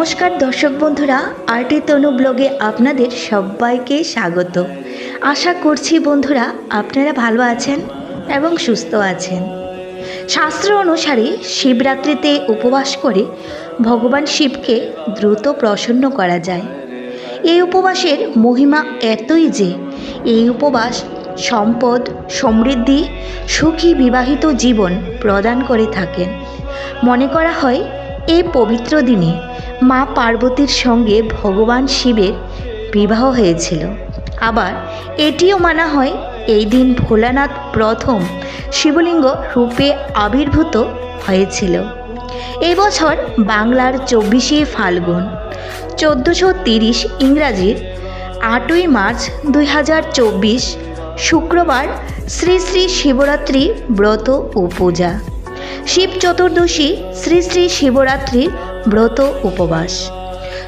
নমস্কার দর্শক বন্ধুরা, আরটি তনু ব্লগে আপনাদের সবাইকে স্বাগত। আশা করছি বন্ধুরা আপনারা ভালো আছেন এবং সুস্থ আছেন। শাস্ত্র অনুসারে শিবরাত্রিতে উপবাস করে ভগবান শিবকে দ্রুত প্রসন্ন করা যায়। এই উপবাসের মহিমা এতই যে, এই উপবাস সম্পদ, সমৃদ্ধি, সুখী বিবাহিত জীবন প্রদান করে থাকেন। মনে করা হয়, এই পবিত্র দিনে মা পার্বতীর সঙ্গে ভগবান শিবের বিবাহ হয়েছিল। আবার এটিও মানা হয়, এই দিন ভোলানাথ প্রথম শিবলিঙ্গ রূপে আবির্ভূত হয়েছিল। এই বছর বাংলার চব্বিশে ফাল্গুন, চোদ্দোশো তিরিশ ইংরাজির আটই মার্চ দুই হাজার চব্বিশ শুক্রবার শ্রী শ্রী শিবরাত্রি ব্রত ও পূজা। শিব চতুর্দশী শ্রী শ্রী শিবরাত্রির ব্রত উপবাস।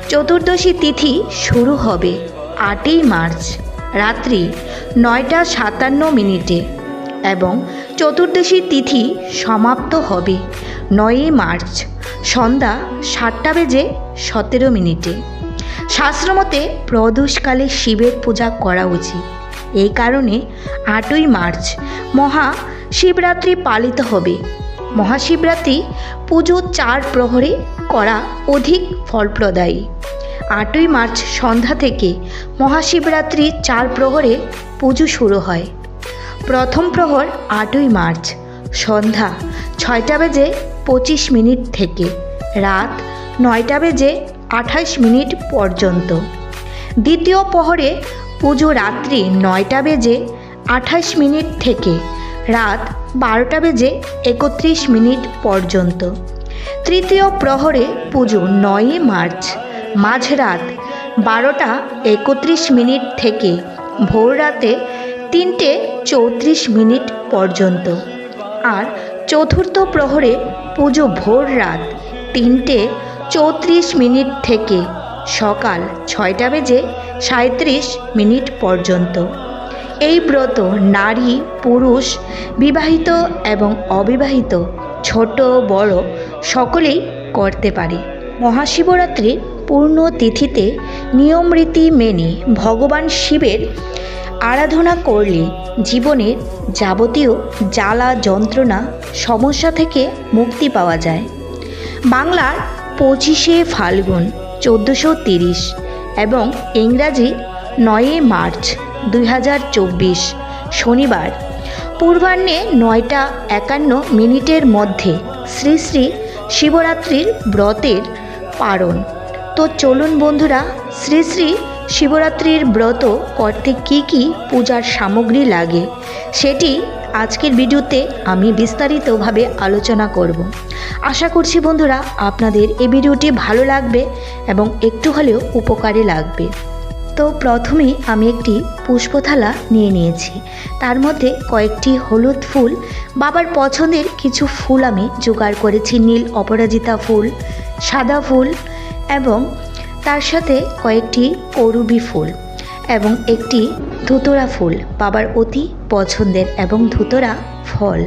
চতুর্দশী তিথি শুরু হবে আটই মার্চ, রাত্রি নয়টা সাতান্ন মিনিটে এবং চতুর্দশী তিথি সমাপ্ত হবে নয়ই মার্চ, সন্ধ্যা সাতটা বেজে সতেরো মিনিটে। শাস্ত্রমতে প্রদোষকালে শিবের পূজা করা উচিত। এই কারণে আটই মার্চ মহা শিবরাত্রি পালিত হবে। মহাশিবরাত্রি পুজো চার প্রহরে করা অধিক ফলপ্রদায়ী। আটই মার্চ সন্ধ্যা থেকে মহাশিবরাত্রি চার প্রহরে পুজো শুরু হয়। প্রথম প্রহর আটই মার্চ সন্ধ্যা ছয়টা বেজে পঁচিশ মিনিট থেকে, রাত নয়টা বেজে আঠাশ মিনিট পর্যন্ত। দ্বিতীয় প্রহরে পুজো রাত্রি নয়টা বেজে আঠাশ মিনিট থেকে রাত বারোটা বেজে একত্রিশ মিনিট পর্যন্ত। তৃতীয় প্রহরে পুজো নয়ই মার্চ, মাঝরাত বারোটা একত্রিশ মিনিট থেকে ভোর রাতে তিনটে চৌত্রিশ মিনিট পর্যন্ত। আর চতুর্থ প্রহরে পুজো ভোর রাত তিনটে চৌত্রিশ মিনিট থেকে সকাল ছয়টা বেজে সাঁত্রিশ মিনিট পর্যন্ত। এই ব্রত নারী, পুরুষ, বিবাহিত এবং অবিবাহিত, ছোট, বড়, সকলেই করতে পারে। মহাশিবরাত্রির পূর্ণ তিথিতে নিয়মরীতি মেনে ভগবান শিবের আরাধনা করলে জীবনের যাবতীয় জ্বালা যন্ত্রণা সমস্যা থেকে মুক্তি পাওয়া যায়। বাংলার পঁচিশে ফাল্গুন, চোদ্দোশো তিরিশ এবং ইংরাজি নয়ই মার্চ দুই হাজার চব্বিশ, শনিবার। পূর্বাহ্নে নয়টা একান্ন মিনিটের মধ্যে শ্রী শ্রী শিবরাত্রির ব্রতের পারণ। তো চলুন বন্ধুরা, শ্রী শ্রী শিবরাত্রির ব্রত করতে কি কি পূজার সামগ্রী লাগে, সেটি আজকের ভিডিওতে আমি বিস্তারিতভাবে আলোচনা করব। আশা করছি বন্ধুরা, আপনাদের এই ভিডিওটি ভালো লাগবে এবং একটু হলেও উপকারে লাগবে। তো প্রথমে আমি একটি পুষ্পথালা নিয়ে নিয়েছি। তার মধ্যে কয়েকটি হলুদ ফুল, বাবার পছন্দের কিছু ফুল আমি জোগাড় করেছি, নীল অপরাজিতা ফুল, সাদা ফুল এবং তার সাথে কয়েকটি করুবি ফুল এবং একটি ধুতরা ফুল, বাবার অতি পছন্দের এবং ধুতরা ফল।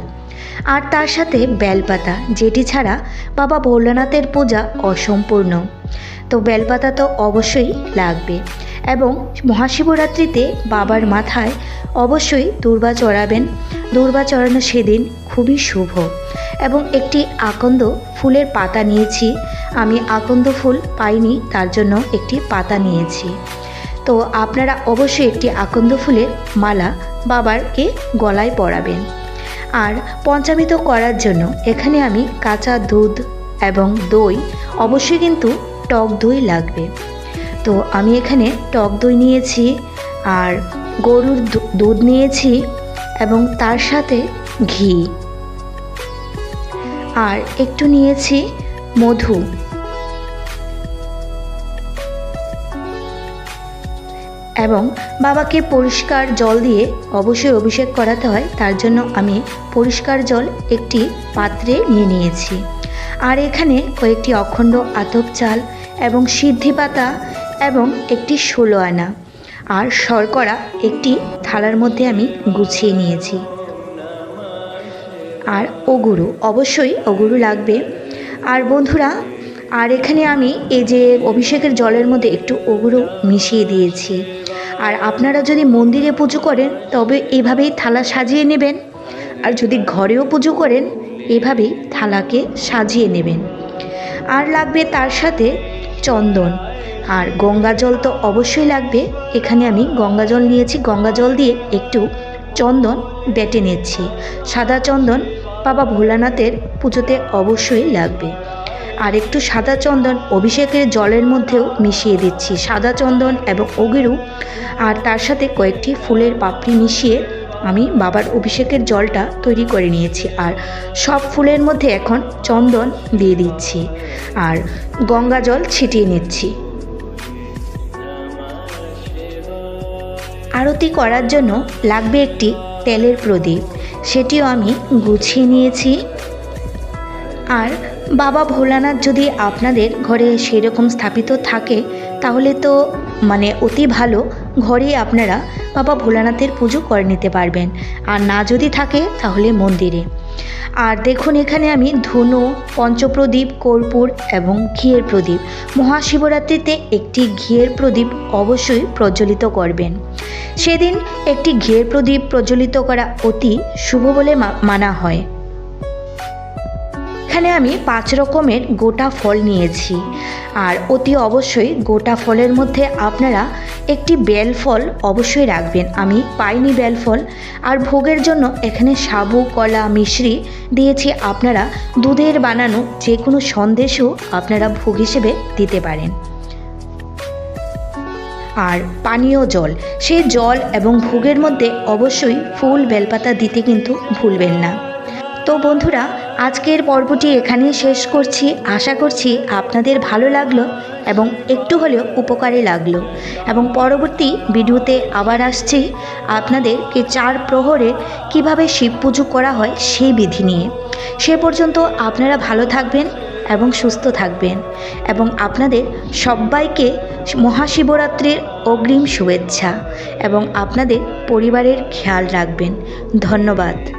আর তার সাথে বেলপাতা, যেটি ছাড়া বাবা ভোলানাথের পূজা অসম্পূর্ণ। তো বেলপাতা তো অবশ্যই লাগবে। এবং মহাশিবরাত্রিতে বাবার মাথায় অবশ্যই দুর্বা চড়াবেন। দুর্বা চড়ানো সেদিন খুবই শুভ। এবং একটি আকন্দ ফুলের পাতা নিয়েছি। আমি আকন্দ ফুল পাইনি, তার জন্য একটি পাতা নিয়েছি। তো আপনারা অবশ্যই একটি আকন্দ ফুলের মালা বাবারকে গলায় পরাবেন। আর পঞ্চামৃত করার জন্য এখানে আমি কাঁচা দুধ এবং দই, অবশ্যই কিন্তু টক দই লাগবে। তো আমি এখানে টক দই নিয়েছি আর গরুর দুধ নিয়েছি এবং তার সাথে ঘি। আর একটু নিয়েছি মধু। এবং বাবাকে পরিষ্কার জল দিয়ে অবশ্যই অভিষেক করাতে হয়, তার জন্য আমি পরিষ্কার জল একটি পাত্রে নিয়ে নিয়েছি। আর এখানে কয়েকটি অখণ্ড আতপ চাল এবং সিদ্ধি পাতা এবং একটি ষোলো আনা। আর শর্করা একটি থালার মধ্যে আমি গুছিয়ে নিয়েছি। আর ওগুরু অবশ্যই ওগুরু লাগবে। আর বন্ধুরা, আর এখানে আমি এই যে অভিষেকের জলের মধ্যে একটু ওগুলো মিশিয়ে দিয়েছি। আর আপনারা যদি মন্দিরে পুজো করেন, তবে এভাবেই থালা সাজিয়ে নেবেন। আর যদি ঘরেও পুজো করেন, এভাবেই থালাকে সাজিয়ে নেবেন। আর লাগবে তার সাথে চন্দন। আর গঙ্গা জল তো অবশ্যই লাগবে। এখানে আমি গঙ্গা জল নিয়েছি। গঙ্গা জল দিয়ে একটু চন্দন বেটে নিচ্ছি। সাদা চন্দন বাবা ভোলানাথের পুজোতে অবশ্যই লাগবে। আর একটু সাদা চন্দন অভিষেকের জলের মধ্যেও মিশিয়ে দিচ্ছি। সাদা চন্দন এবং অগিরু আর তার সাথে কয়েকটি ফুলের পাপড়ি মিশিয়ে আমি বাবার অভিষেকের জলটা তৈরি করে নিয়েছি। আর সব ফুলের মধ্যে এখন চন্দন দিয়ে দিচ্ছি। আর গঙ্গা জল ছিটিয়ে নিচ্ছি। আরতি করার জন্য লাগবে একটি তেলের প্রদীপ। সেটিও আমি গুছিয়ে নিয়েছি। আর বাবা ভোলানাথ যদি আপনাদের ঘরে সেরকম স্থাপিত থাকে, তাহলে তো মানে অতি ভালো, ঘরেই আপনারা বাবা ভোলানাথের পুজো করে নিতে পারবেন। আর না যদি থাকে, তাহলে মন্দিরে। আর দেখুন, এখানে আমি ধনু, পঞ্চপ্রদীপ, কর্পূর এবং ঘিয়ের প্রদীপ। মহাশিবরাত্রিতে একটি ঘিয়ের প্রদীপ অবশ্যই প্রজ্বলিত করবেন। সেদিন একটি ঘিয়ের প্রদীপ প্রজ্বলিত করা অতি শুভ বলে মানা হয়। এখানে আমি পাঁচ রকমের গোটা ফল নিয়েছি। আর অতি অবশ্যই গোটা ফলের মধ্যে আপনারা একটি বেল ফল অবশ্যই রাখবেন। আমি পাইনি বেল ফল। আর ভোগের জন্য এখানে সাবু, কলা, মিশ্রি দিয়েছি আপনারা দুধের বানানো যে কোনো সন্দেশও আপনারা ভোগ হিসেবে দিতে পারেন। আর পানীয় জল। সেই জল এবং ভোগের মধ্যে অবশ্যই ফুল বেলপাতা দিতে কিন্তু ভুলবেন না। তো বন্ধুরা, আজকের পর্বটি এখানেই শেষ করছি। আশা করছি আপনাদের ভালো লাগল এবং একটু হলেও উপকারে লাগল। এবং পরবর্তী ভিডিওতে আবার আসছি। আপনাদেরকে চার প্রহরে কীভাবে শিব পুজো করা হয় সেই বিধি নিয়ে। সে পর্যন্ত আপনারা ভালো থাকবেন। এবং সুস্থ থাকবেন এবং আপনাদের সবাইকে মহাশিবরাত্রির অগ্রিম শুভেচ্ছা এবং আপনাদের পরিবারের খেয়াল রাখবেন। ধন্যবাদ।